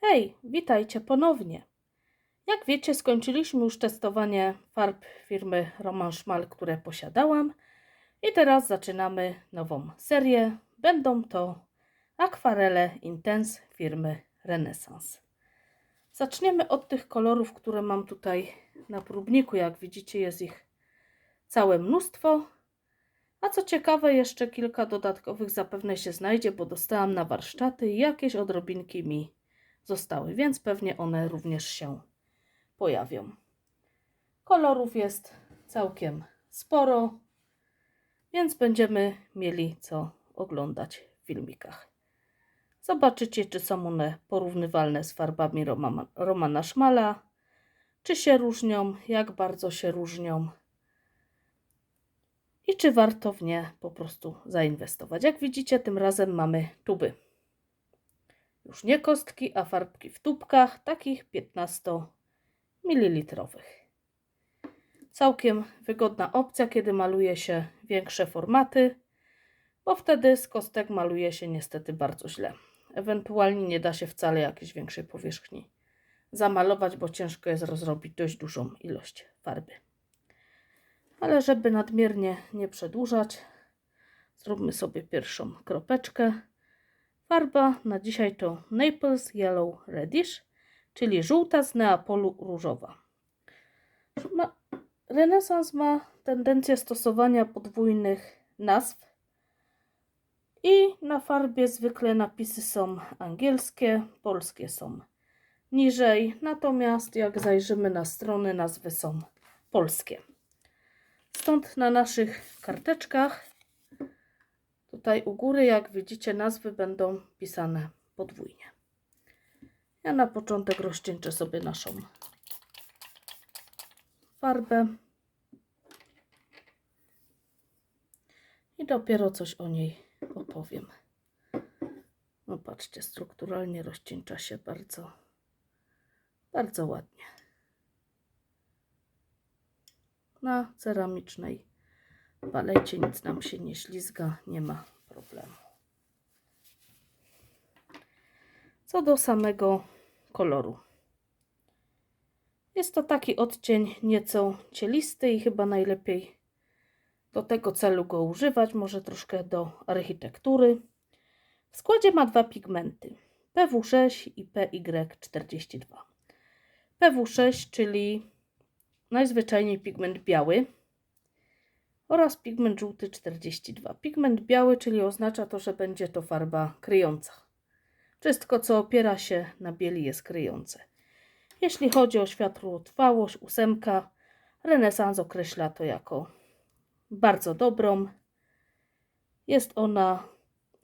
Hej, witajcie ponownie. Jak wiecie, skończyliśmy już testowanie farb firmy Roman Szmal, które posiadałam. I teraz zaczynamy nową serię. Będą to akwarele Intense firmy Renaissance. Zaczniemy od tych kolorów, które mam tutaj na próbniku. Jak widzicie, jest ich całe mnóstwo. A co ciekawe, jeszcze kilka dodatkowych zapewne się znajdzie, bo dostałam na warsztaty i jakieś odrobinki mi zostały, więc pewnie one również się pojawią. Kolorów jest całkiem sporo, więc będziemy mieli co oglądać w filmikach. Zobaczycie, czy są one porównywalne z farbami Romana, Romana Szmala, czy się różnią, jak bardzo się różnią i czy warto w nie po prostu zainwestować. Jak widzicie, tym razem mamy tuby. Już nie kostki, a farbki w tubkach, takich 15 ml. Całkiem wygodna opcja, kiedy maluje się większe formaty, bo wtedy z kostek maluje się niestety bardzo źle. Ewentualnie nie da się wcale jakiejś większej powierzchni zamalować, bo ciężko jest rozrobić dość dużą ilość farby. Ale żeby nadmiernie nie przedłużać, zróbmy sobie pierwszą kropeczkę. Farba na dzisiaj to Naples Yellow Reddish, czyli żółta z Neapolu różowa. Ma, renesans ma tendencję stosowania podwójnych nazw i na farbie zwykle napisy są angielskie, polskie są niżej, natomiast jak zajrzymy na strony, nazwy są polskie. Stąd na naszych karteczkach, tutaj u góry, jak widzicie, nazwy będą pisane podwójnie. Ja na początek rozcieńczę sobie naszą farbę i dopiero coś o niej opowiem. No patrzcie, strukturalnie rozcieńcza się bardzo, bardzo ładnie na ceramicznej palecie nic nam się nie ślizga, nie ma problemu. Co do samego koloru. Jest to taki odcień nieco cielisty i chyba najlepiej do tego celu go używać, może troszkę do architektury. W składzie ma dwa pigmenty, PW6 i PY42. PW6, czyli najzwyczajniej pigment biały oraz pigment żółty 42. Pigment biały, czyli oznacza to, że będzie to farba kryjąca. Wszystko, co opiera się na bieli, jest kryjące. Jeśli chodzi o światłotrwałość, ósemka, renesans określa to jako bardzo dobrą. Jest ona,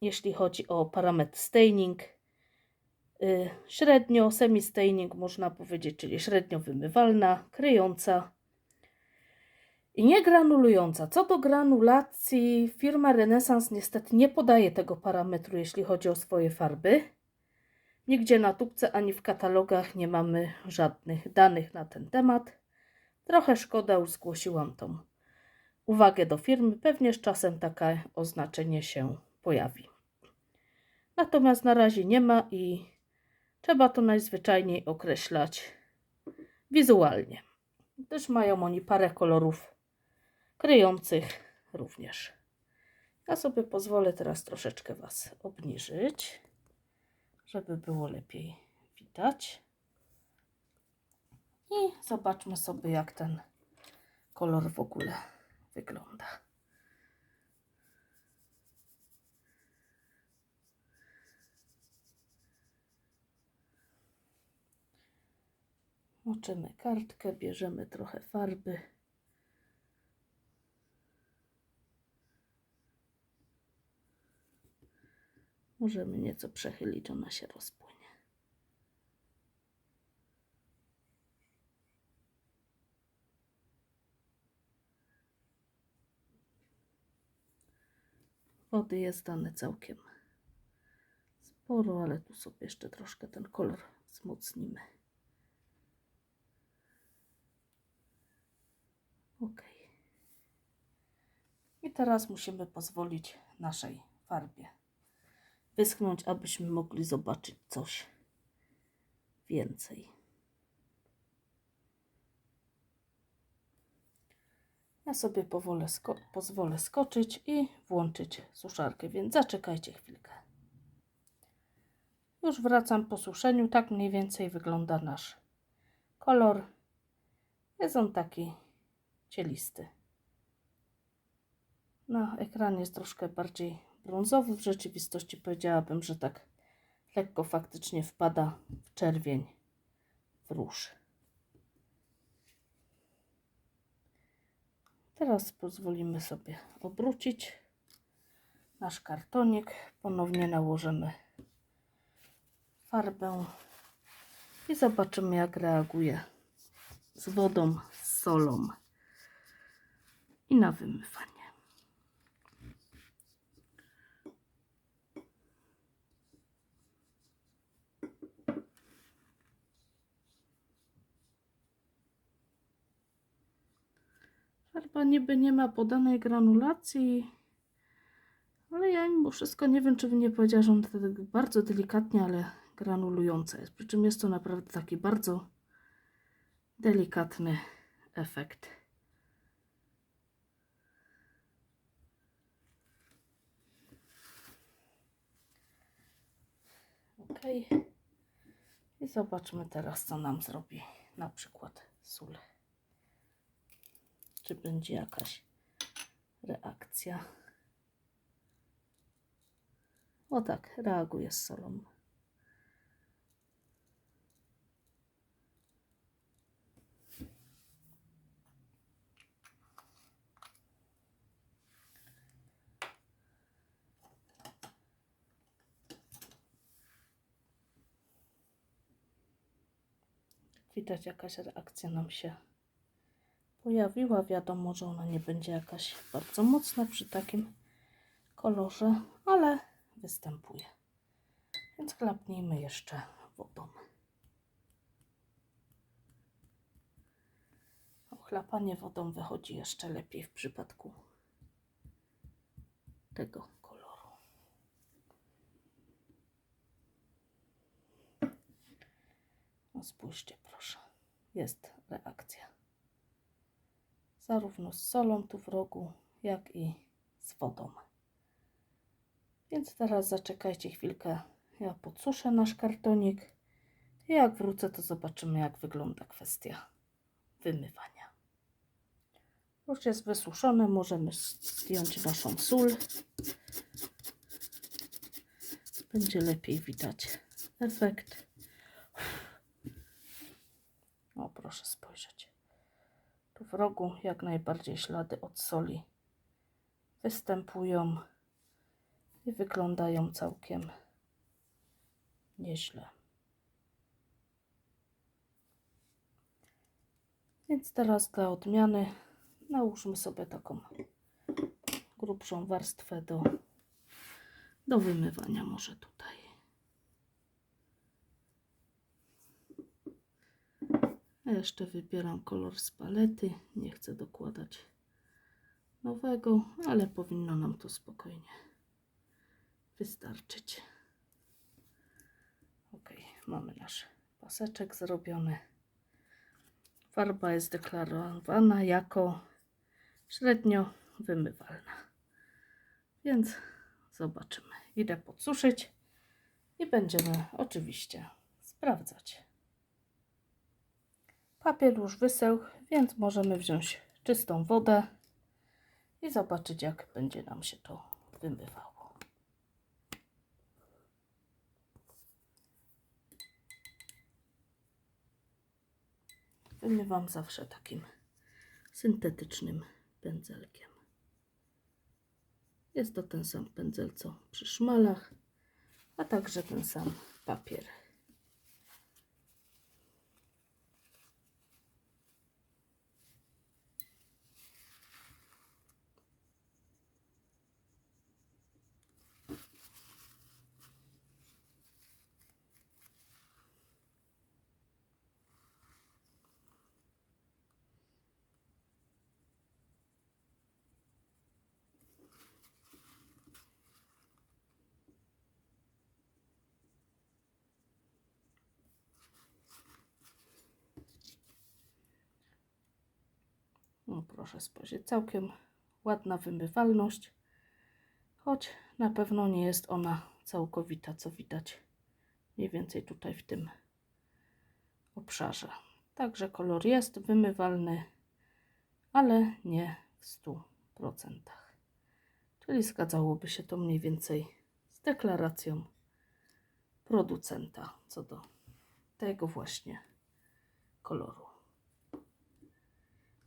jeśli chodzi o parametr staining, Y, średnio semi-staining można powiedzieć, czyli średnio wymywalna, kryjąca i nie granulująca. Co do granulacji, firma Renaissance niestety nie podaje tego parametru, jeśli chodzi o swoje farby. Nigdzie na tubce ani w katalogach nie mamy żadnych danych na ten temat. Trochę szkoda, już zgłosiłam tą uwagę do firmy. Pewnie z czasem takie oznaczenie się pojawi. Natomiast na razie nie ma i Trzeba to najzwyczajniej określać wizualnie. Też mają oni parę kolorów kryjących również. Ja sobie pozwolę teraz troszeczkę Was obniżyć, żeby było lepiej widać. I zobaczmy sobie, jak ten kolor w ogóle wygląda. Moczymy kartkę, bierzemy trochę farby. Możemy nieco przechylić, ona się rozpłynie. Wody jest dane całkiem sporo, ale tu sobie jeszcze troszkę ten kolor wzmocnimy. Ok. I teraz musimy pozwolić naszej farbie wyschnąć, abyśmy mogli zobaczyć coś więcej. Ja sobie powolę sko pozwolę skoczyć i włączyć suszarkę, więc zaczekajcie chwilkę. Już wracam po suszeniu. Tak mniej więcej wygląda nasz kolor. Jest on taki cielisty. Na ekranie jest troszkę bardziej brązowy. W rzeczywistości powiedziałabym, że tak lekko faktycznie wpada w czerwień, w róż. Teraz pozwolimy sobie obrócić nasz kartonik. Ponownie nałożymy farbę i zobaczymy jak reaguje z wodą, z solą i na wymywanie. Farba niby nie ma podanej granulacji, ale ja mimo wszystko nie wiem, czy bym nie powiedziała, że on tak bardzo delikatnie, ale granulująca jest. Przy czym jest to naprawdę taki bardzo delikatny efekt. Ok. I zobaczmy teraz, co nam zrobi na przykład sól. Czy będzie jakaś reakcja. O tak, reaguje z solą. Widać, jakaś reakcja nam się pojawiła. Wiadomo, że ona nie będzie jakaś bardzo mocna przy takim kolorze, ale występuje. Więc chlapnijmy jeszcze wodą. Chlapanie wodą wychodzi jeszcze lepiej w przypadku tego koloru. No spójrzcie proszę, jest reakcja. Zarówno z solą tu w rogu, jak i z wodą. Więc teraz zaczekajcie chwilkę, ja podsuszę nasz kartonik. I jak wrócę, to zobaczymy, jak wygląda kwestia wymywania. Już jest wysuszone, możemy zdjąć naszą sól. Będzie lepiej widać efekt. O, proszę spojrzeć. Tu w rogu jak najbardziej ślady od soli występują i wyglądają całkiem nieźle. Więc teraz dla odmiany nałóżmy sobie taką grubszą warstwę do, do wymywania może tutaj. A jeszcze wybieram kolor z palety. Nie chcę dokładać nowego, ale powinno nam to spokojnie wystarczyć. Ok, mamy nasz paseczek zrobiony. Farba jest deklarowana jako średnio wymywalna. Więc zobaczymy. Idę podsuszyć i będziemy oczywiście sprawdzać. Papier już wysechł, więc możemy wziąć czystą wodę i zobaczyć, jak będzie nam się to wymywało. Wymywam zawsze takim syntetycznym pędzelkiem. Jest to ten sam pędzel co przy szmalach, a także ten sam papier. Proszę spojrzeć, całkiem ładna wymywalność, choć na pewno nie jest ona całkowita, co widać mniej więcej tutaj w tym obszarze. Także kolor jest wymywalny, ale nie w 100%. Czyli zgadzałoby się to mniej więcej z deklaracją producenta co do tego właśnie koloru.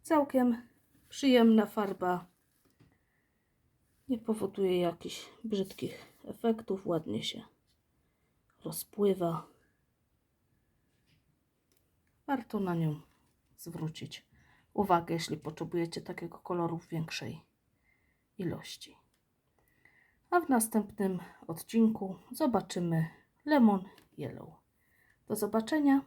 Całkiem przyjemna farba. Nie powoduje jakichś brzydkich efektów. Ładnie się rozpływa. Warto na nią zwrócić uwagę, jeśli potrzebujecie takiego koloru w większej ilości. A w następnym odcinku zobaczymy Lemon Yellow. Do zobaczenia.